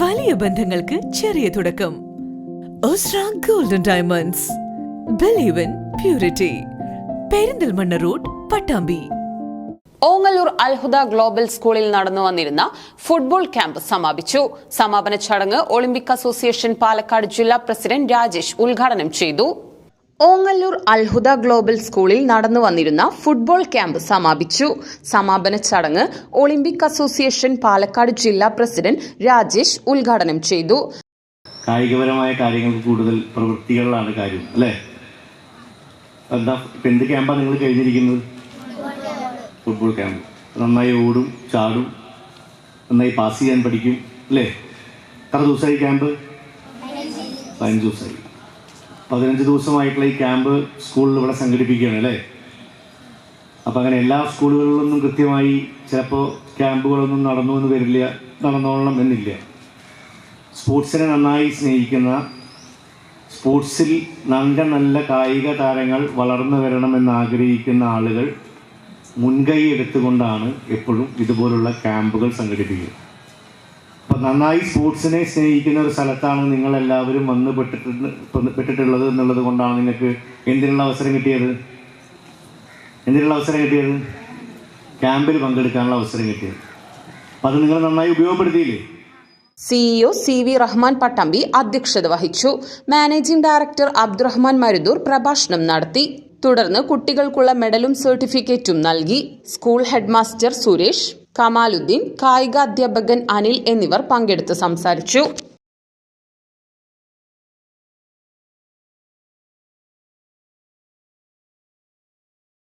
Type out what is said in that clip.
വലിയ ബന്ധങ്ങൾക്ക് ചെറിയ തുടക്കം. Golden diamonds believe in purity Perinthalmanna road Pattambi. Ongallur Alhuda global സ്കൂളിൽ നടന്നു വന്നിരുന്ന ഫുട്ബോൾ ക്യാമ്പ് സമാപിച്ചു. സമാപന ചടങ്ങ് ഒളിമ്പിക് അസോസിയേഷൻ പാലക്കാട് ജില്ലാ പ്രസിഡന്റ് രാജേഷ് ഉദ്ഘാടനം ചെയ്തു. ഓങ്ങല്ലൂർ അൽഹുദ ഗ്ലോബൽ സ്കൂളിൽ നടന്നു വന്നിരുന്ന ഫുട്ബോൾ ക്യാമ്പ് സമാപിച്ചു. സമാപന ചടങ്ങ് ഒളിമ്പിക് അസോസിയേഷൻ പാലക്കാട് ജില്ലാ പ്രസിഡന്റ് രാജേഷ് ഉദ്ഘാടനം ചെയ്തു. കായികപരമായ കാര്യങ്ങൾക്ക് കൂടുതൽ പ്രവൃത്തികളിലാണ് കാര്യം അല്ലേ? എന്താ എന്ത് ക്യാമ്പാണ് നിങ്ങൾ കഴിഞ്ഞിരിക്കുന്നത്? Football camp. നന്നായി ഓടും ചാടും നന്നായി പാസ് ചെയ്യാൻ പഠിക്കും അല്ലേ? എത്ര ദിവസമായി ക്യാമ്പ്? പതിനഞ്ച് ദിവസമായി. പതിനഞ്ച് ദിവസമായിട്ടുള്ള ഈ ക്യാമ്പ് സ്കൂളിൽ ഇവിടെ സംഘടിപ്പിക്കുകയാണ് അല്ലേ? അപ്പം അങ്ങനെ എല്ലാ സ്കൂളുകളിലൊന്നും കൃത്യമായി ചിലപ്പോൾ ക്യാമ്പുകളൊന്നും നടന്നു എന്ന് വരില്ല നടന്നോളണം എന്നില്ല. സ്പോർട്സിനെ നന്നായി സ്നേഹിക്കുന്ന സ്പോർട്സിൽ നല്ല നല്ല കായിക താരങ്ങൾ വളർന്നു വരണമെന്ന് ആഗ്രഹിക്കുന്ന ആളുകൾ മുൻകൈ എടുത്തുകൊണ്ടാണ് എപ്പോഴും ഇതുപോലുള്ള ക്യാമ്പുകൾ സംഘടിപ്പിക്കുക. അപ്പം നന്നായി സ്പോർട്സിനെ സ്നേഹിക്കുന്ന ഒരു സ്ഥലത്താണ് നിങ്ങളെല്ലാവരും വന്ന് പെട്ടിട്ടുണ്ട് പെട്ടിട്ടുള്ളത് എന്നുള്ളത് കൊണ്ടാണ് നിങ്ങൾക്ക് എന്തിനുള്ള അവസരം കിട്ടിയത്? എന്തിനുള്ള അവസരം കിട്ടിയത്? ക്യാമ്പിൽ പങ്കെടുക്കാനുള്ള അവസരം കിട്ടിയത്. അപ്പം അത് നിങ്ങൾ നന്നായി ഉപയോഗപ്പെടുത്തിയില്ലേ? CEO C V Rahman Pattambi അധ്യക്ഷത വഹിച്ചു. മാനേജിംഗ് ഡയറക്ടർ അബ്ദുറഹ്മാൻ മരുദൂർ പ്രഭാഷണം നടത്തി. തുടർന്ന് കുട്ടികൾക്കുള്ള മെഡലും സർട്ടിഫിക്കറ്റും നൽകി. സ്കൂൾ ഹെഡ്മാസ്റ്റർ സുരേഷ് കമാലുദ്ദീൻ കായിക അധ്യാപകൻ അനിൽ എന്നിവർ പങ്കെടുത്ത് സംസാരിച്ചു.